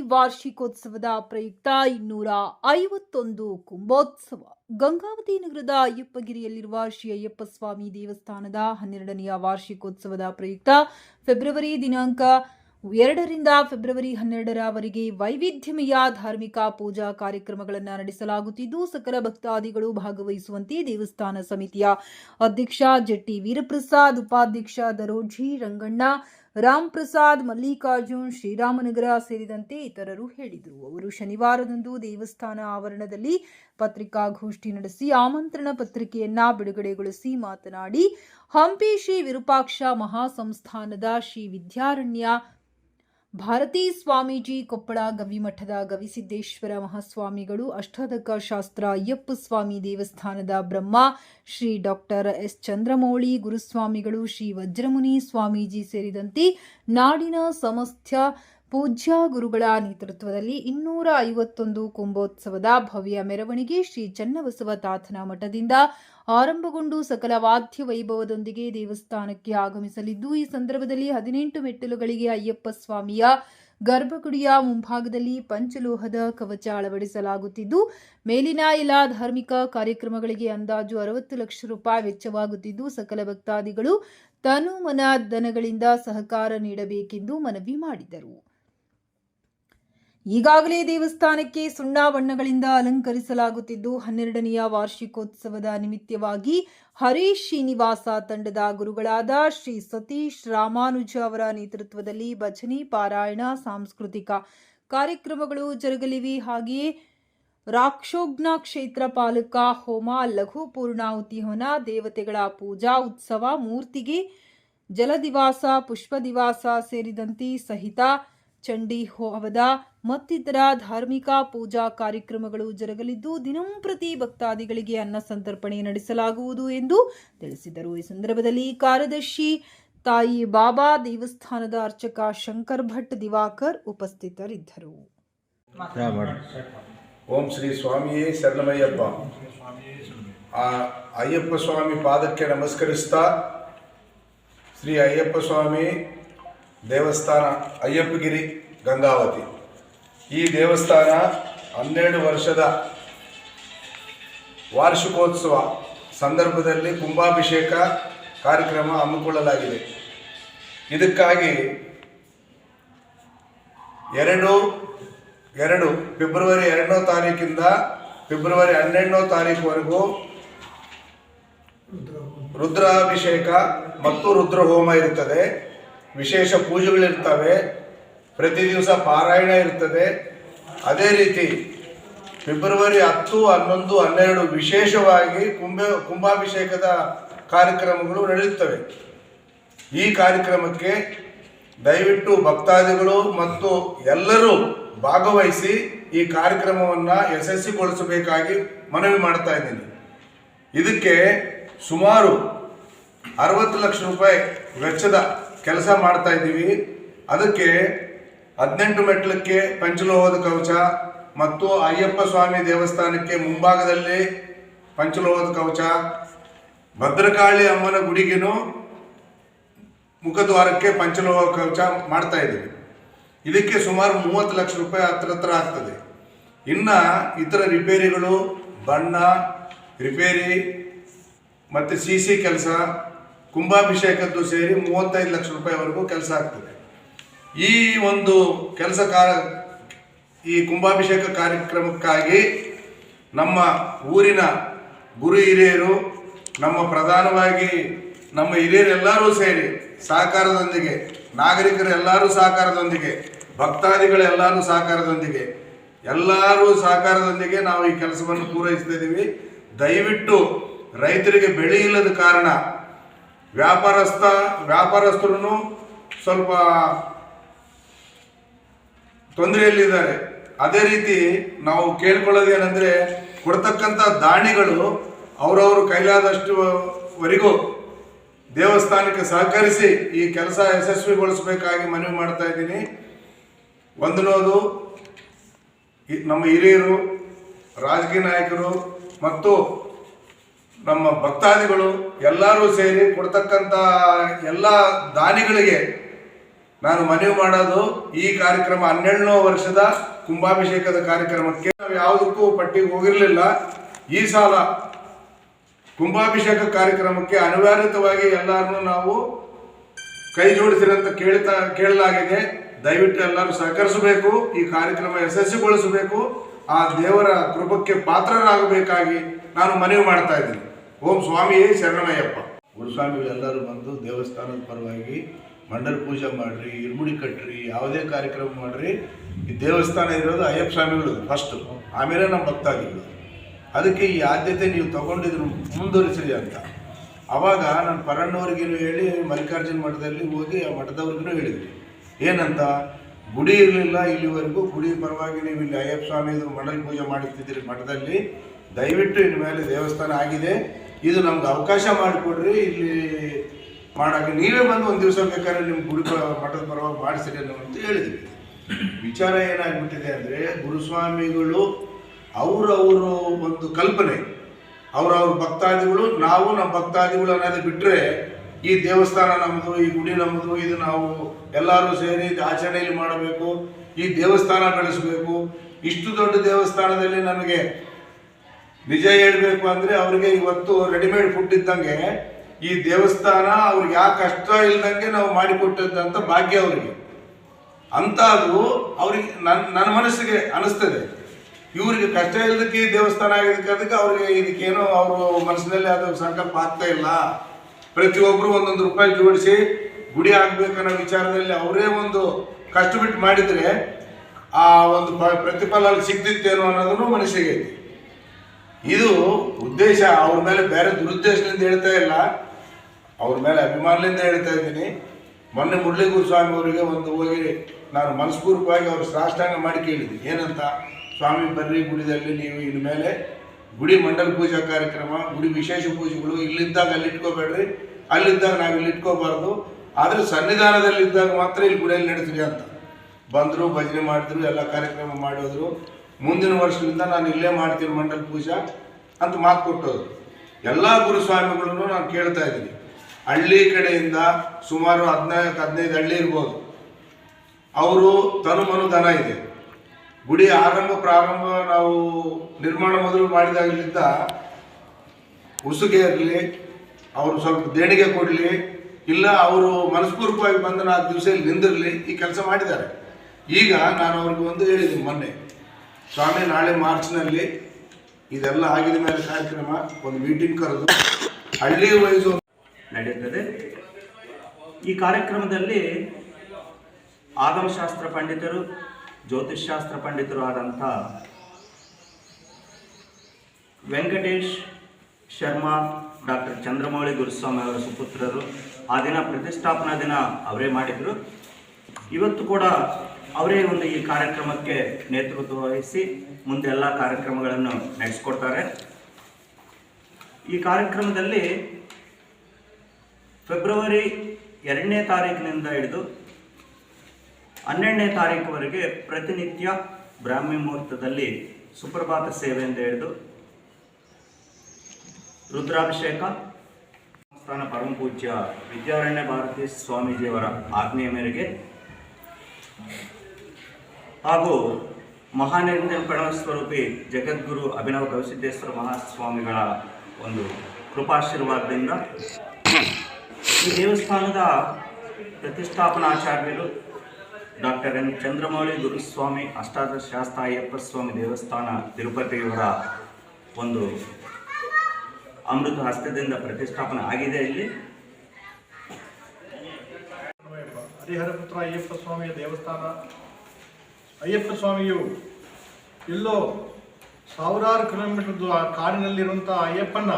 ವಾರ್ಷಿಕೋತ್ಸವದ ಪ್ರಯುಕ್ತ ಇನ್ನೂರ ಐವತ್ತೊಂದು ಕುಂಭೋತ್ಸವ. ಗಂಗಾವತಿ ನಗರದ ಅಯ್ಯಪ್ಪಗಿರಿಯಲ್ಲಿರುವ ಶ್ರೀ ಅಯ್ಯಪ್ಪ ಸ್ವಾಮಿ ದೇವಸ್ಥಾನದ ಹನ್ನೆರಡನೆಯ ವಾರ್ಷಿಕೋತ್ಸವದ ಪ್ರಯುಕ್ತ ಫೆಬ್ರವರಿ ದಿನಾಂಕ ಎರಡರಿಂದ ಫೆಬ್ರವರಿ ಹನ್ನೆರಡರವರೆಗೆ ವೈವಿಧ್ಯಮಯ ಧಾರ್ಮಿಕ ಪೂಜಾ ಕಾರ್ಯಕ್ರಮಗಳನ್ನು ನಡೆಸಲಾಗುತ್ತಿದ್ದು, ಸಕಲ ಭಕ್ತಾದಿಗಳು ಭಾಗವಹಿಸುವಂತೆ ದೇವಸ್ಥಾನ ಸಮಿತಿಯ ಅಧ್ಯಕ್ಷ ಜೆಟ್ಟಿ ವೀರಪ್ರಸಾದ್, ಉಪಾಧ್ಯಕ್ಷ ದರೋಜಿ ರಂಗಣ್ಣ ರಾಮ್ ಪ್ರಸಾದ್ ಮಲ್ಲಿಕಾರ್ಜುನ್, ಶ್ರೀರಾಮನಗರ ಸೇರಿದಂತೆ ಇತರರು ಹೇಳಿದರು. ಅವರು ಶನಿವಾರದಂದು ದೇವಸ್ಥಾನ ಆವರಣದಲ್ಲಿ ಪತ್ರಿಕಾಗೋಷ್ಠಿ ನಡೆಸಿ ಆಮಂತ್ರಣ ಪತ್ರಿಕೆಯನ್ನ ಬಿಡುಗಡೆಗೊಳಿಸಿ ಮಾತನಾಡಿ, ಹಂಪಿ ಶ್ರೀ ವಿರೂಪಾಕ್ಷ ಮಹಾಸಂಸ್ಥಾನದ ಶ್ರೀ ವಿದ್ಯಾರಣ್ಯ ಭಾರತೀ ಸ್ವಾಮೀಜಿ ಕೊಪ್ಪಳ ಗವಿಮಠದ ಗವಿಸಿದ್ದೇಶ್ವರ ಮಹಾಸ್ವಾಮಿಗಳು, ಅಷ್ಟಾದಕ ಶಾಸ್ತ್ರ ಅಯ್ಯಪ್ಪ ಸ್ವಾಮಿ ದೇವಸ್ಥಾನದ ಬ್ರಹ್ಮ, ಶ್ರೀ ಡಾಕ್ಟರ್ ಎಸ್ ಚಂದ್ರಮೌಳಿ ಗುರುಸ್ವಾಮಿಗಳು, ಶ್ರೀ ವಜ್ರಮುನಿ ಸ್ವಾಮೀಜಿ ಸೇರಿದಂತೆ ನಾಡಿನ ಸಮಸ್ತ ಪೂಜ್ಯ ಗುರುಗಳ ನೇತೃತ್ವದಲ್ಲಿ ಇನ್ನೂರ ಐವತ್ತೊಂದು ಕುಂಭೋತ್ಸವದ ಭವ್ಯ ಮೆರವಣಿಗೆ ಶ್ರೀ ಚನ್ನಬಸವ ತಾತನ ಮಠದಿಂದ ಆರಂಭಗೊಂಡು ಸಕಲ ವಾದ್ಯ ವೈಭವದೊಂದಿಗೆ ದೇವಸ್ಥಾನಕ್ಕೆ ಆಗಮಿಸಲಿದ್ದು, ಈ ಸಂದರ್ಭದಲ್ಲಿ ಹದಿನೆಂಟು ಮೆಟ್ಟಿಲುಗಳಿಗೆ ಅಯ್ಯಪ್ಪ ಸ್ವಾಮಿಯ ಗರ್ಭಗುಡಿಯ ಮುಂಭಾಗದಲ್ಲಿ ಪಂಚಲೋಹದ ಕವಚ ಅಳವಡಿಸಲಾಗುತ್ತಿದ್ದು, ಮೇಲಿನ ಎಲ್ಲಾ ಧಾರ್ಮಿಕ ಕಾರ್ಯಕ್ರಮಗಳಿಗೆ ಅಂದಾಜು ಅರವತ್ತು ಲಕ್ಷ ರೂಪಾಯಿ ವೆಚ್ಚವಾಗುತ್ತಿದ್ದು, ಸಕಲ ಭಕ್ತಾದಿಗಳು ತನು ಮನ ದನಗಳಿಂದ ಸಹಕಾರ ನೀಡಬೇಕೆಂದು ಮನವಿ ಮಾಡಿದರು. ಈಗಾಗಲೇ ದೇವಸ್ಥಾನಕ್ಕೆ ಸುಣ್ಣ ಬಣ್ಣಗಳಿಂದ ಅಲಂಕರಿಸಲಾಗುತ್ತಿದ್ದು, ಹನ್ನೆರಡನೆಯ ವಾರ್ಷಿಕೋತ್ಸವದ ನಿಮಿತ್ತವಾಗಿ ಹರಿ ಶ್ರೀನಿವಾಸ ತಂಡದ ಗುರುಗಳಾದ ಶ್ರೀ ಸತೀಶ್ ರಾಮಾನುಜ ಅವರ ನೇತೃತ್ವದಲ್ಲಿ ಭಜನಿ, ಪಾರಾಯಣ, ಸಾಂಸ್ಕೃತಿಕ ಕಾರ್ಯಕ್ರಮಗಳು ಜರುಗಲಿವೆ. ಹಾಗೆಯೇ ರಾಕ್ಷೋಗ್ನ ಕ್ಷೇತ್ರ ಪಾಲಕ ಹೋಮ, ಲಘು ಪೂರ್ಣಾಹುತಿ ಹೋನ ದೇವತೆಗಳ ಪೂಜಾ ಉತ್ಸವ, ಮೂರ್ತಿಗೆ ಜಲದಿವಾಸ, ಪುಷ್ಪದಿವಾಸ ಸೇರಿದಂತೆ ಸಹಿತ ಚಂಡಿ ಹೋಮದ ಮತ್ತಿತರ ಧಾರ್ಮಿಕ ಪೂಜಾ ಕಾರ್ಯಕ್ರಮಗಳು ಜರುಗಲಿದ್ದು ದಿನಂಪ್ರತಿ ಭಕ್ತಾದಿಗಳಿಗೆ ಅನ್ನ ಸಂತರ್ಪಣೆ ನಡೆಸಲಾಗುವುದು ಎಂದು ತಿಳಿಸಿದರು. ಈ ಸಂದರ್ಭದಲ್ಲಿ ಕಾರ್ಯದರ್ಶಿ ತಾಯಿ ಬಾಬಾ ದೇವಸ್ಥಾನದ ಅರ್ಚಕ ಶಂಕರ್ ಭಟ್ ದಿವಾಕರ್ ಉಪಸ್ಥಿತರಿದ್ದರು. ಓಂ ಶ್ರೀ ಸ್ವಾಮಿಯೇ ಶರಣಮಯ್ಯಪ್ಪ. ಆ ಅಯ್ಯಪ್ಪ ಸ್ವಾಮಿ ಪಾದಕ್ಕೆ ನಮಸ್ಕರಿಸ್ತಾ ಶ್ರೀ ಅಯ್ಯಪ್ಪ ಸ್ವಾಮಿ ದೇವಸ್ಥಾನ ಅಯ್ಯಪ್ಪಗಿರಿ ಗಂಗಾವತಿ. ಈ ದೇವಸ್ಥಾನ ಹನ್ನೆರಡು ವರ್ಷದ ವಾರ್ಷಿಕೋತ್ಸವ ಸಂದರ್ಭದಲ್ಲಿ ಕುಂಭಾಭಿಷೇಕ ಕಾರ್ಯಕ್ರಮ ಹಮ್ಮಿಕೊಳ್ಳಲಾಗಿದೆ. ಇದಕ್ಕಾಗಿ ಎರಡು ಎರಡು ಫೆಬ್ರವರಿ ಎರಡನೇ ತಾರೀಕಿಂದ ಫೆಬ್ರವರಿ ಹನ್ನೆರಡನೇ ತಾರೀಕುವರೆಗೂ ರುದ್ರಾಭಿಷೇಕ ಮತ್ತು ರುದ್ರಹೋಮ ಇರುತ್ತದೆ. ವಿಶೇಷ ಪೂಜೆಗಳಿರ್ತವೆ. ಪ್ರತಿ ದಿವಸ ಪಾರಾಯಣ ಇರ್ತದೆ. ಅದೇ ರೀತಿ ಫೆಬ್ರವರಿ ಹತ್ತು, ಹನ್ನೊಂದು, ಹನ್ನೆರಡು ವಿಶೇಷವಾಗಿ ಕುಂಭ, ಕುಂಭಾಭಿಷೇಕದ ಕಾರ್ಯಕ್ರಮಗಳು ನಡೆಯುತ್ತವೆ. ಈ ಕಾರ್ಯಕ್ರಮಕ್ಕೆ ದಯವಿಟ್ಟು ಭಕ್ತಾದಿಗಳು ಮತ್ತು ಎಲ್ಲರೂ ಭಾಗವಹಿಸಿ ಈ ಕಾರ್ಯಕ್ರಮವನ್ನು ಯಶಸ್ವಿಗೊಳಿಸಬೇಕಾಗಿ ಮನವಿ ಮಾಡ್ತಾ ಇದ್ದೀನಿ. ಇದಕ್ಕೆ ಸುಮಾರು ಅರವತ್ತು ಲಕ್ಷ ರೂಪಾಯಿ ವೆಚ್ಚದ ಕೆಲಸ ಮಾಡ್ತಾ ಇದ್ದೀವಿ. ಅದಕ್ಕೆ ಹದಿನೆಂಟು ಮೆಟ್ಲಕ್ಕೆ ಪಂಚಲೋಹದ ಕವಚ ಮತ್ತು ಅಯ್ಯಪ್ಪ ಸ್ವಾಮಿ ದೇವಸ್ಥಾನಕ್ಕೆ ಮುಂಭಾಗದಲ್ಲಿ ಪಂಚಲೋಹದ ಕವಚ. ಭದ್ರಕಾಳಿ ಅಮ್ಮನ ಗುಡಿಗೆನೂ ಮುಖದ್ವಾರಕ್ಕೆ ಪಂಚಲೋಹ ಕವಚ ಮಾಡ್ತಾ ಇದ್ದೀವಿ. ಇದಕ್ಕೆ ಸುಮಾರು ಮೂವತ್ತು ಲಕ್ಷ ರೂಪಾಯಿ ಹತ್ರ ಹತ್ರ ಆಗ್ತದೆ. ಇನ್ನು ಇತರ ರಿಪೇರಿಗಳು, ಬಣ್ಣ, ರಿಪೇರಿ ಮತ್ತು ಸಿ ಸಿ ಕೆಲಸ ಕುಂಭಾಭಿಷೇಕದ್ದು ಸೇರಿ ಮೂವತ್ತೈದು ಲಕ್ಷ ರೂಪಾಯಿವರೆಗೂ ಕೆಲಸ ಆಗ್ತದೆ. ಈ ಒಂದು ಕೆಲಸ ಕಾರ ಈ ಕುಂಭಾಭಿಷೇಕ ಕಾರ್ಯಕ್ರಮಕ್ಕಾಗಿ ನಮ್ಮ ಊರಿನ ಗುರು ಹಿರಿಯರು, ನಮ್ಮ ಪ್ರಧಾನವಾಗಿ ನಮ್ಮ ಹಿರಿಯರೆಲ್ಲರೂ ಸೇರಿ ಸಹಕಾರದೊಂದಿಗೆ ನಾಗರಿಕರೆಲ್ಲರೂ ಸಹಕಾರದೊಂದಿಗೆ ಭಕ್ತಾದಿಗಳೆಲ್ಲರೂ ಸಹಕಾರದೊಂದಿಗೆ, ಎಲ್ಲರೂ ಸಹಕಾರದೊಂದಿಗೆ ನಾವು ಈ ಕೆಲಸವನ್ನು ಪೂರೈಸ್ತಾ ಇದ್ದೀವಿ ದಯವಿಟ್ಟು ರೈತರಿಗೆ ಬೆಳೆ ಇಲ್ಲದ ಕಾರಣ ವ್ಯಾಪಾರಸ್ಥ ವ್ಯಾಪಾರಸ್ಥರು ಸ್ವಲ್ಪ ತೊಂದರೆಯಲ್ಲಿದ್ದಾರೆ. ಅದೇ ರೀತಿ ನಾವು ಕೇಳ್ಕೊಳ್ಳೋದೇನೆಂದರೆ ಕೊಡ್ತಕ್ಕಂಥ ದಾಣಿಗಳು ಅವರವರು ಕೈಲಾದಷ್ಟುವರೆಗೂ ದೇವಸ್ಥಾನಕ್ಕೆ ಸಹಕರಿಸಿ ಈ ಕೆಲಸ ಯಶಸ್ವಿಗೊಳಿಸಬೇಕಾಗಿ ಮನವಿ ಮಾಡ್ತಾ ಇದ್ದೀನಿ. ಒಂದನೋದು ನಮ್ಮ ಹಿರಿಯರು, ರಾಜಕೀಯ ನಾಯಕರು ಮತ್ತು ನಮ್ಮ ಭಕ್ತಾದಿಗಳು ಎಲ್ಲರೂ ಸೇರಿ ಕೊಡ್ತಕ್ಕಂಥ ಎಲ್ಲ ದಾನಿಗಳಿಗೆ ನಾನು ಮನವಿ ಮಾಡೋದು, ಈ ಕಾರ್ಯಕ್ರಮ ಹನ್ನೆರಡನೇ ವರ್ಷದ ಕುಂಭಾಭಿಷೇಕದ ಕಾರ್ಯಕ್ರಮಕ್ಕೆ ನಾವು ಯಾವುದಕ್ಕೂ ಪಟ್ಟಿಗೆ ಹೋಗಿರಲಿಲ್ಲ. ಈ ಸಾಲ ಕುಂಭಾಭಿಷೇಕ ಕಾರ್ಯಕ್ರಮಕ್ಕೆ ಅನಿವಾರ್ಯತವಾಗಿ ಎಲ್ಲರನ್ನೂ ನಾವು ಕೈ ಜೋಡಿಸಿರಂತ ಕೇಳ್ತಾ, ಕೇಳಲಾಗಿದೆ. ದಯವಿಟ್ಟು ಎಲ್ಲರೂ ಸಹಕರಿಸಬೇಕು, ಈ ಕಾರ್ಯಕ್ರಮ ಯಶಸ್ವಿಗೊಳಿಸಬೇಕು. ಆ ದೇವರ ಕೃಪಕ್ಕೆ ಪಾತ್ರರಾಗಬೇಕಾಗಿ ನಾನು ಮನವಿ ಮಾಡ್ತಾ ಇದ್ದೀನಿ. ಓಂ ಸ್ವಾಮಿಯೇ ಶರಣಮಯ್ಯಪ್ಪ. ಗುರುಸ್ವಾಮಿಗಳೆಲ್ಲರೂ ಬಂದು ದೇವಸ್ಥಾನದ ಪರವಾಗಿ ಮಂಡಲ ಪೂಜೆ ಮಾಡ್ರಿ, ಇರ್ಮುಡಿ ಕಟ್ಟ್ರಿ ಯಾವುದೇ ಕಾರ್ಯಕ್ರಮ ಮಾಡ್ರಿ. ಈ ದೇವಸ್ಥಾನ ಇರೋದು ಅಯ್ಯಪ್ಪ ಸ್ವಾಮಿಗಳು ಫಸ್ಟ್ ಆಮೇಲೆ ನಮ್ಮ ಭಕ್ತಾದಿಗಳು. ಅದಕ್ಕೆ ಈ ಆದ್ಯತೆ ನೀವು ತಗೊಂಡಿದ್ರು ಮುಂದುವರಿಸಿರಿ ಅಂತ. ಆವಾಗ ನಾನು ಪರಣ್ಣವ್ರಿಗೂ ಹೇಳಿ, ಮಲ್ಲಿಕಾರ್ಜುನ ಮಠದಲ್ಲಿ ಹೋಗಿ ಆ ಮಠದವ್ರಿಗೂ ಹೇಳಿದ್ವಿ ಏನಂತ? ಗುಡಿ ಇರಲಿಲ್ಲ ಇಲ್ಲಿವರೆಗೂ, ಗುಡಿ ಪರವಾಗಿ ನೀವು ಇಲ್ಲಿ ಅಯ್ಯಪ್ಪ ಸ್ವಾಮಿದು ಮಂಡಲ ಪೂಜೆ ಮಾಡುತ್ತಿದ್ದೀರಿ ಮಠದಲ್ಲಿ. ದಯವಿಟ್ಟು ಇನ್ನು ಮೇಲೆ ದೇವಸ್ಥಾನ ಆಗಿದೆ. ಇದು ನಮ್ಗೆ ಅವಕಾಶ ಮಾಡಿಕೊಡ್ರಿ, ಇಲ್ಲಿ ಮಾಡೋಕ್ಕೆ ನೀವೇ ಬಂದು ಒಂದು ದಿವಸ ಬೇಕಾದ್ರೆ ನಿಮ್ಮ ಗುಡಿ ಮಠದ ಪರವಾಗಿ ಮಾಡಿಸಿರಿ ಅಂತ ಹೇಳಿದ್ವಿ. ವಿಚಾರ ಏನಾಗ್ಬಿಟ್ಟಿದೆ ಅಂದರೆ ಗುರುಸ್ವಾಮಿಗಳು ಅವರವರು ಒಂದು ಕಲ್ಪನೆ, ಅವರವ್ರ ಭಕ್ತಾದಿಗಳು, ನಾವು ನಮ್ಮ ಭಕ್ತಾದಿಗಳು ಅನ್ನೋದು ಬಿಟ್ಟರೆ ಈ ದೇವಸ್ಥಾನ ನಮ್ಮದು ಈ ಗುಡಿ ನಮ್ಮದು ಇದು ನಾವು ಎಲ್ಲರೂ ಸೇರಿ ಆಚರಣೆಯಲ್ಲಿ ಮಾಡಬೇಕು, ಈ ದೇವಸ್ಥಾನ ಬೆಳೆಸಬೇಕು. ಇಷ್ಟು ದೊಡ್ಡ ದೇವಸ್ಥಾನದಲ್ಲಿ ನಮಗೆ ನಿಜ ಹೇಳ್ಬೇಕು ಅಂದ್ರೆ ಅವ್ರಿಗೆ ಇವತ್ತು ರೆಡಿಮೇಡ್ ಫುಡ್ ಇದ್ದಂಗೆ ಈ ದೇವಸ್ಥಾನ ಅವ್ರಿಗೆ ಯಾಕೆ ಕಷ್ಟ ಇಲ್ದಂಗೆ ನಾವು ಮಾಡಿಕೊಟ್ಟಂತ ಭಾಗ್ಯ ಅವರಿಗೆ. ಅಂತ ಅದು ಅವ್ರಿಗೆ ನನ್ನ ನನ್ನ ಮನಸ್ಸಿಗೆ ಅನಿಸ್ತದೆ. ಇವ್ರಿಗೆ ಕಷ್ಟ ಇಲ್ಲದಕ್ಕೆ ಈ ದೇವಸ್ಥಾನ ಆಗಿದ್ದಕ್ಕೆ ಅವ್ರಿಗೆ ಇದಕ್ಕೇನೋ ಅವರು ಮನಸ್ಸಿನಲ್ಲಿ ಅದು ಸಂಕಲ್ಪ ಆಗ್ತಾ ಇಲ್ಲ. ಪ್ರತಿಯೊಬ್ಬರು ಒಂದೊಂದು ರೂಪಾಯಿ ಜೋಡಿಸಿ ಗುಡಿ ಆಗ್ಬೇಕನ್ನೋ ವಿಚಾರದಲ್ಲಿ ಅವರೇ ಒಂದು ಕಷ್ಟ ಬಿಟ್ಟು ಮಾಡಿದ್ರೆ ಆ ಒಂದು ಪ್ರತಿಫಲ ಅಲ್ಲಿ ಸಿಗ್ತಿತ್ತೇನೋ ಅನ್ನೋದನ್ನು ಮನಸ್ಸಿಗೆ ಐತಿ. ಇದು ಉದ್ದೇಶ, ಅವ್ರ ಮೇಲೆ ಬೇರೆ ದುರುದ್ದೇಶದಿಂದ ಹೇಳ್ತಾ ಇಲ್ಲ. ಅವ್ರ ಮೇಲೆ ಅಭಿಮಾನದಿಂದ ಹೇಳ್ತಾ ಇದ್ದೀನಿ. ಮೊನ್ನೆ ಮುರಳೀಗುರು ಸ್ವಾಮಿ ಅವರಿಗೆ ಒಂದು ಹೋಗಿ ನಾನು ಮನಸ್ಪೂರ್ವಕವಾಗಿ ಅವ್ರ ಸಾಷ್ಟಾಂಗ ಮಾಡಿ ಕೇಳಿದ್ದೆ. ಏನಂತ? ಸ್ವಾಮಿ, ಬರ್ರಿ ಗುಡಿದಲ್ಲಿ ನೀವು ಇನ್ನು ಮೇಲೆ ಗುಡಿ ಮಂಡಲ ಪೂಜಾ ಕಾರ್ಯಕ್ರಮ, ಗುಡಿ ವಿಶೇಷ ಪೂಜೆಗಳು ಇಲ್ಲಿದ್ದಾಗ ಅಲ್ಲಿ ಇಟ್ಕೋಬೇಡ್ರಿ. ಅಲ್ಲಿದ್ದಾಗ ನಾವು ಇಲ್ಲಿ ಇಟ್ಕೋಬಾರ್ದು. ಆದರೆ ಸನ್ನಿಧಾನದಲ್ಲಿದ್ದಾಗ ಮಾತ್ರ ಇಲ್ಲಿ ಗುಡಿಯಲ್ಲಿ ನಡೆಸ್ರಿ ಅಂತ. ಬಂದರು, ಭಜನೆ ಮಾಡಿದ್ರು, ಎಲ್ಲ ಕಾರ್ಯಕ್ರಮ ಮಾಡೋದ್ರು ಮುಂದಿನ ವರ್ಷದಿಂದ ನಾನು ಇಲ್ಲೇ ಮಾಡ್ತೀನಿ ಮಂಡಲ ಪೂಜಾ ಅಂತ ಮಾತು ಕೊಟ್ಟೋದು ಎಲ್ಲ ಗುರುಸ್ವಾಮಿಗಳನ್ನು ನಾನು ಕೇಳ್ತಾ ಇದ್ದೀನಿ. ಹಳ್ಳಿ ಕಡೆಯಿಂದ ಸುಮಾರು ಹದಿನಾಲ್ಕು ಹದಿನೈದು ಹಳ್ಳಿ ಇರ್ಬೋದು. ಅವರು ತನು ಮನು ದನ ಇದೆ. ಗುಡಿ ಆರಂಭ, ಪ್ರಾರಂಭ ನಾವು ನಿರ್ಮಾಣ ಮೊದಲು ಮಾಡಿದಾಗಲಿದ್ದ ಉಸುಗೆ ಇರಲಿ, ಅವರು ಸ್ವಲ್ಪ ದೇಣಿಗೆ ಕೊಡಲಿ, ಇಲ್ಲ ಅವರು ಮನಸ್ಪೂರ್ವಕವಾಗಿ ಬಂದು ನಾಲ್ಕು ದಿವಸ ಇಲ್ಲಿ ನಿಂದಿರಲಿ, ಈ ಕೆಲಸ ಮಾಡಿದ್ದಾರೆ. ಈಗ ನಾನು ಅವ್ರಿಗೆ ಒಂದು ಹೇಳಿದ್ದೀನಿ ಮೊನ್ನೆ. ಸ್ವಾಮಿ, ನಾಳೆ ಮಾರ್ಚ್ನಲ್ಲಿ ಇದೆಲ್ಲ ಆಗಿದ ಮೇಲೆ ಕಾರ್ಯಕ್ರಮ, ಒಂದು ಮೀಟಿಂಗ್ ಕರೆದು ಹಳ್ಳಿ ವೈಸು ನಡೆಯುತ್ತದೆ. ಈ ಕಾರ್ಯಕ್ರಮದಲ್ಲಿ ಆಗಮಶಾಸ್ತ್ರ ಪಂಡಿತರು, ಜ್ಯೋತಿಷ್ಶಾಸ್ತ್ರ ಪಂಡಿತರು ಆದಂಥ ವೆಂಕಟೇಶ್ ಶರ್ಮಾ, ಡಾಕ್ಟರ್ ಚಂದ್ರಮೌಳಿ ಗುರುಸ್ವಾಮಿ ಅವರ ಸುಪುತ್ರರು ಆ ದಿನ ಪ್ರತಿಷ್ಠಾಪನಾ ದಿನ ಅವರೇ ಮಾಡಿದರು. ಇವತ್ತು ಕೂಡ ಅವರೇ ಒಂದು ಈ ಕಾರ್ಯಕ್ರಮಕ್ಕೆ ನೇತೃತ್ವ ವಹಿಸಿ ಮುಂದೆ ಎಲ್ಲ ಕಾರ್ಯಕ್ರಮಗಳನ್ನು ನಡೆಸಿಕೊಡ್ತಾರೆ. ಈ ಕಾರ್ಯಕ್ರಮದಲ್ಲಿ ಫೆಬ್ರವರಿ ಎರಡನೇ ತಾರೀಕಿನಿಂದ ಹಿಡಿದು ಹನ್ನೆರಡನೇ ತಾರೀಕುವರೆಗೆ ಪ್ರತಿನಿತ್ಯ ಬ್ರಾಹ್ಮಿ ಮುಹೂರ್ತದಲ್ಲಿ ಸುಪ್ರಭಾತ ಸೇವೆಯಿಂದ ಹಿಡಿದು ರುದ್ರಾಭಿಷೇಕ, ಸಂಸ್ಥಾನ ಪರಮ ಪೂಜ್ಯ ವಿದ್ಯಾರಣ್ಯ ಭಾರತಿ ಸ್ವಾಮೀಜಿಯವರ ಆಜ್ಞೆಯ ಮೇರೆಗೆ ಹಾಗೂ ಮಹಾನಿರ್ದೇಪಣ ಸ್ವರೂಪಿ ಜಗದ್ಗುರು ಅಭಿನವ ಗವಿಸಿದ್ದೇಶ್ವರ ಮಹಾಸ್ವಾಮಿಗಳ ಒಂದು ಕೃಪಾಶೀರ್ವಾದದಿಂದ ಈ ದೇವಸ್ಥಾನದ ಪ್ರತಿಷ್ಠಾಪನಾಚಾರ್ಯರು ಡಾಕ್ಟರ್ ಎನ್ ಚಂದ್ರಮೌಳಿ ಗುರುಸ್ವಾಮಿ ಅಷ್ಟಾದಶ ಶಾಸ್ತ್ರ ಅಯ್ಯಪ್ಪ ಸ್ವಾಮಿ ದೇವಸ್ಥಾನ ತಿರುಪತಿಯವರ ಒಂದು ಅಮೃತ ಹಸ್ತದಿಂದ ಪ್ರತಿಷ್ಠಾಪನೆ ಆಗಿದೆ ಇಲ್ಲಿ. ಹರಿಹರಪುತ್ರ ಅಯ್ಯಪ್ಪ ಸ್ವಾಮಿಯ ದೇವಸ್ಥಾನ ಅಯ್ಯಪ್ಪ ಸ್ವಾಮಿಯು ಎಲ್ಲೋ ಸಾವಿರಾರು ಕಿಲೋಮೀಟರ್ ಆ ಕಾಡಿನಲ್ಲಿರುವಂಥ ಅಯ್ಯಪ್ಪನ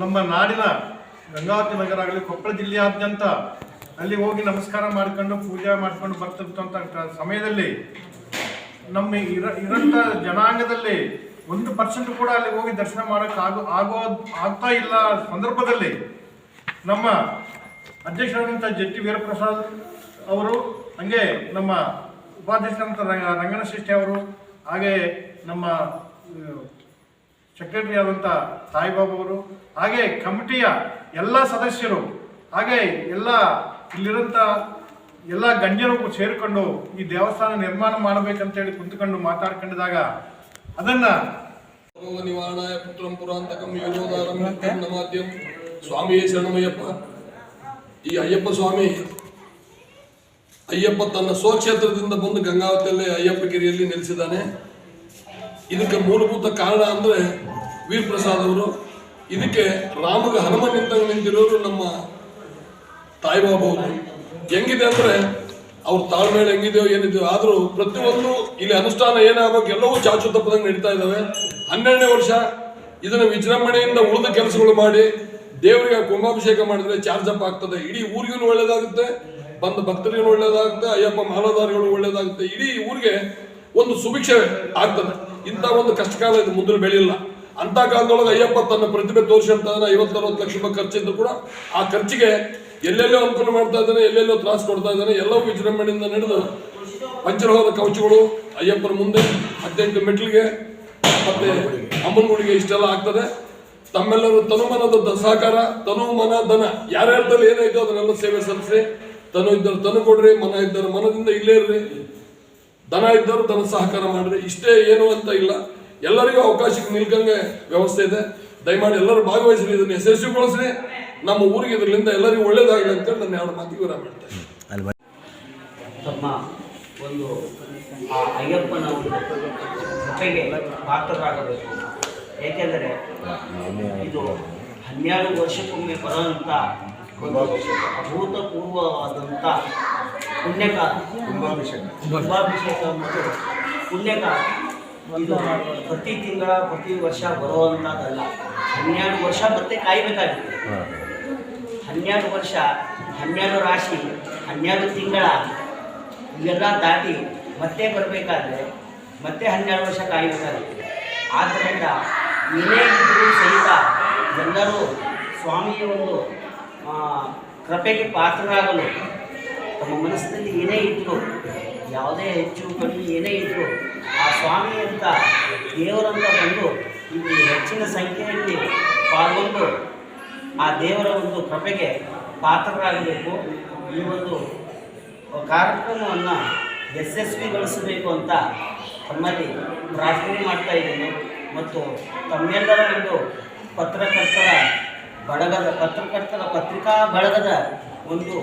ನಮ್ಮ ನಾಡಿನ ಗಂಗಾವತಿ ನಗರ ಆಗಲಿ, ಕೊಪ್ಪಳ ಜಿಲ್ಲೆಯಾದ್ಯಂತ ಅಲ್ಲಿ ಹೋಗಿ ನಮಸ್ಕಾರ ಮಾಡ್ಕೊಂಡು, ಪೂಜೆ ಮಾಡ್ಕೊಂಡು ಬರ್ತಿರ್ತಂಥ ಸಮಯದಲ್ಲಿ ನಮ್ಮ ಇರ ಇರಂಥ ಜನಾಂಗದಲ್ಲಿ ಒಂದು ಪರ್ಸೆಂಟ್ ಕೂಡ ಅಲ್ಲಿ ಹೋಗಿ ದರ್ಶನ ಮಾಡೋಕೆ ಆಗೋ ಆಗೋ, ಆಗ್ತಾ ಇಲ್ಲ ಸಂದರ್ಭದಲ್ಲಿ ನಮ್ಮ ಅಧ್ಯಕ್ಷರಾದಂಥ ಜೆಟ್ಟಿ ವೀರಪ್ರಸಾದ್ ಅವರು, ಹಂಗೆ ನಮ್ಮ ಉಪಾಧ್ಯಕ್ಷರಾದಂಥ ರಂಗ ರಂಗನಶೆಟ್ಟಿ ಅವರು, ಹಾಗೆ ನಮ್ಮ ಸೆಕ್ರೆಟರಿ ಆದಂಥ ಸಾಯಿಬಾಬು ಅವರು, ಹಾಗೆ ಕಮಿಟಿಯ ಎಲ್ಲ ಸದಸ್ಯರು, ಹಾಗೆ ಎಲ್ಲ ಇಲ್ಲಿರೋಂಥ ಎಲ್ಲ ಗಣ್ಯರು ಸೇರಿಕೊಂಡು ಈ ದೇವಸ್ಥಾನ ನಿರ್ಮಾಣ ಮಾಡಬೇಕಂತೇಳಿ ಕುಂತ್ಕೊಂಡು ಮಾತಾಡ್ಕೊಂಡಿದಾಗ ಅದನ್ನ ನಿವಾರಣಾಯ ಪುತ್ರಂ ಪುರಾಂತಕಂ ಸ್ವಾಮಿ ನಮಾದ್ಯಂ ಸ್ವಾಮಿಯೇ ಶರಣಮಯ್ಯಪ್ಪ. ಈ ಅಯ್ಯಪ್ಪ ಸ್ವಾಮಿ ಅಯ್ಯಪ್ಪ ತನ್ನ ಸ್ವಕ್ಷೇತ್ರದಿಂದ ಬಂದು ಗಂಗಾವತಿಯಲ್ಲಿ ಅಯ್ಯಪ್ಪ ಗಿರಿಯಲ್ಲಿ ನೆಲೆಸಿದ್ದಾನೆ. ಇದಕ್ಕೆ ಮೂಲಭೂತ ಕಾರಣ ಅಂದ್ರೆ ವೀರಪ್ರಸಾದ್ ಅವರು. ಇದಕ್ಕೆ ರಾಮಗ ಹನುಮ ನಿಂತಿರೋರು ನಮ್ಮ ತಾಯಿಬಾಬು ಅವರು. ಹೆಂಗಿದೆ ಅಂದ್ರೆ ಅವ್ರ ತಾಳ್ಮೇಲೆ ಹೆಂಗಿದೆಯೋ ಏನಿದೆಯೋ ಆದರೂ ಪ್ರತಿಯೊಂದು ಇಲ್ಲಿ ಅನುಷ್ಠಾನ ಏನಾಗಬೇಕು ಎಲ್ಲವೂ ಚಾಚು ತಪ್ಪದಂಗೆ ನಡೀತಾ ಇದ್ದಾವೆ. ಹನ್ನೆರಡನೇ ವರ್ಷ ಇದನ್ನ ವಿಜೃಂಭಣೆಯಿಂದ ಉಳಿದ ಕೆಲಸಗಳು ಮಾಡಿ ದೇವರಿಗೆ ಕುಂಭಾಭಿಷೇಕ ಮಾಡಿದ್ರೆ ಚಾರ್ಜ್ ಅಪ್ ಆಗ್ತದೆ. ಇಡೀ ಊರಿಗೂ ಒಳ್ಳೇದಾಗುತ್ತೆ. ಬಂದ ಭಕ್ತರಿಗೂ ಒಳ್ಳೇದಾಗುತ್ತೆ, ಅಯ್ಯಪ್ಪ ಮಾಲಾಧಾರಿಗಳು ಒಳ್ಳೇದಾಗುತ್ತೆ. ಇಡೀ ಊರಿಗೆ ಒಂದು ಸುಭಿಕ್ಷೆ ಆಗ್ತದೆ. ಇಂಥ ಒಂದು ಕಷ್ಟಕಾಲ ಇದು ಮುಂದೆ ಬೆಳೆಯಿಲ್ಲ. ಅಂತ ಕಾಲದೊಳಗೆ ಅಯ್ಯಪ್ಪ ತನ್ನ ಪ್ರತಿಭೆ ತೋರಿಸಂತ ಐವತ್ತರವತ್ತು ಲಕ್ಷ ರೂಪಾಯಿ ಖರ್ಚಿದ್ದು ಕೂಡ ಆ ಖರ್ಚಿಗೆ ಎಲ್ಲೆಲ್ಲೋ ಅನುಕೂಲ ಮಾಡ್ತಾ ಇದ್ದಾನೆ, ಎಲ್ಲೆಲ್ಲೋ ತ್ರಾಸ ಕೊಡ್ತಾ ಇದ್ದಾನೆ, ಎಲ್ಲವೂ ವಿಜೃಂಭಣೆಯಿಂದ ನಡೆದು ಪಂಚರವಾದ ಕವಚಗಳು ಅಯ್ಯಪ್ಪನ ಮುಂದೆ, ಹದಿನೆಂಟು ಮೆಟ್ಲಿಗೆ ಮತ್ತೆ ಅಮ್ಮನ ಗುಡಿಗೆ ಇಷ್ಟೆಲ್ಲ ಆಗ್ತದೆ. ತಮ್ಮೆಲ್ಲರೂ ತನುಮನದ ಸಹಕಾರ ತನು ಮನ ದನ ಯಾರ್ಯಾರ್ದಲ್ಲಿ ಏನೈತೋ ಅದನ್ನೆಲ್ಲ ಸೇವೆ ಸಲ್ಲಿಸಿ. ತನು ಇದ್ದರು ತನು ಕೊಡ್ರಿ ಮನ ಇದ್ದರು ಮನದಿಂದ ಇಲ್ಲೇ ಇರ್ರಿ. ದನ ಇದ್ದರು ದನ ಸಹಕಾರ ಮಾಡ್ರಿ. ಇಷ್ಟೇ ಏನು ಅಂತ ಇಲ್ಲ. ಎಲ್ಲರಿಗೂ ಅವಕಾಶಕ್ಕೆ ನಿಲ್ಕಂಗೆ ವ್ಯವಸ್ಥೆ ಇದೆ. ದಯಮಾಡಿ ಎಲ್ಲರೂ ಭಾಗವಹಿಸ್ರಿ ಇದನ್ನು ಯಶಸ್ವಿಗೊಳಿಸ್ರಿ. ನಮ್ಮ ಊರಿಗೆ ಇದರಿಂದ ಎಲ್ಲರಿಗೂ ಒಳ್ಳೇದಾಗಲಿ ಅಂತೇಳಿ ನನ್ನ ಎರಡು ಮಾತಿಗೆ ವಿರಾಮ ಮಾಡ್ತೇನೆ. ತಮ್ಮ ಒಂದು ಆ ಅಯ್ಯಪ್ಪನ ಕೃಪೆಗೆ ಪಾತ್ರರಾಗಬೇಕು. ಏಕೆಂದರೆ ಇದು ಹನ್ನೆರಡು ವರ್ಷಕ್ಕೊಮ್ಮೆ ಬರುವಂಥ ಒಂದು ಅಭೂತಪೂರ್ವವಾದಂಥ ಪುಣ್ಯಕಾಲ ಕುಂಭಾಭಿಷೇಕ ಮತ್ತು ಪುಣ್ಯಕಾಲ ಇದು ಪ್ರತಿ ತಿಂಗಳ ಪ್ರತಿ ವರ್ಷ ಬರುವಂಥದ್ದಲ್ಲ ಹನ್ನೆರಡು ವರ್ಷ ಮತ್ತೆ ಕಾಯಬೇಕಾಗುತ್ತೆ. ಹನ್ನೆರಡು ವರ್ಷ ಹನ್ನೆರಡು ರಾಶಿ ಹನ್ನೆರಡು ತಿಂಗಳ ಇವೆಲ್ಲ ದಾಟಿ ಮತ್ತೆ ಬರಬೇಕಾದ್ರೆ ಮತ್ತೆ ಹನ್ನೆರಡು ವರ್ಷ ಕಾಯಬೇಕಾಗುತ್ತೆ. ಆದ್ದರಿಂದ ಏನೇ ಇದ್ದರೂ ಸಹಿತ ಎಲ್ಲರೂ ಸ್ವಾಮಿಯ ಒಂದು ಕೃಪೆಗೆ ಪಾತ್ರರಾಗಲು ತಮ್ಮ ಮನಸ್ಸಿನಲ್ಲಿ ಏನೇ ಇದ್ರು, ಯಾವುದೇ ಹೆಚ್ಚು ಕಡಿಮೆ ಏನೇ ಇದ್ರು ಆ ಸ್ವಾಮಿ ಅಂತ ದೇವರಂತ ಬಂದು ಇಲ್ಲಿ ಹೆಚ್ಚಿನ ಸಂಖ್ಯೆಯಲ್ಲಿ ಪಾಲ್ಗೊಂಡು ಆ ದೇವರ ಒಂದು ಕೃಪೆಗೆ ಪಾತ್ರರಾಗಬೇಕು. ಈ ಒಂದು ಕಾರ್ಯಕ್ರಮವನ್ನು ಯಶಸ್ವಿಗೊಳಿಸಬೇಕು ಅಂತ ತಮ್ಮಲ್ಲಿ ಪ್ರಾರ್ಥನೆ ಮಾಡ್ತಾ ಇದ್ದೀನಿ. ಮತ್ತು ತಮ್ಮೆಲ್ಲರ ಒಂದು ಪತ್ರಕರ್ತರ ಬಳಗದ ಪತ್ರಕರ್ತರ ಪತ್ರಿಕಾ ಬಳಗದ ಒಂದು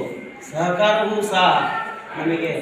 ಸಹಕಾರವೂ ಸಹ ನಮಗೆ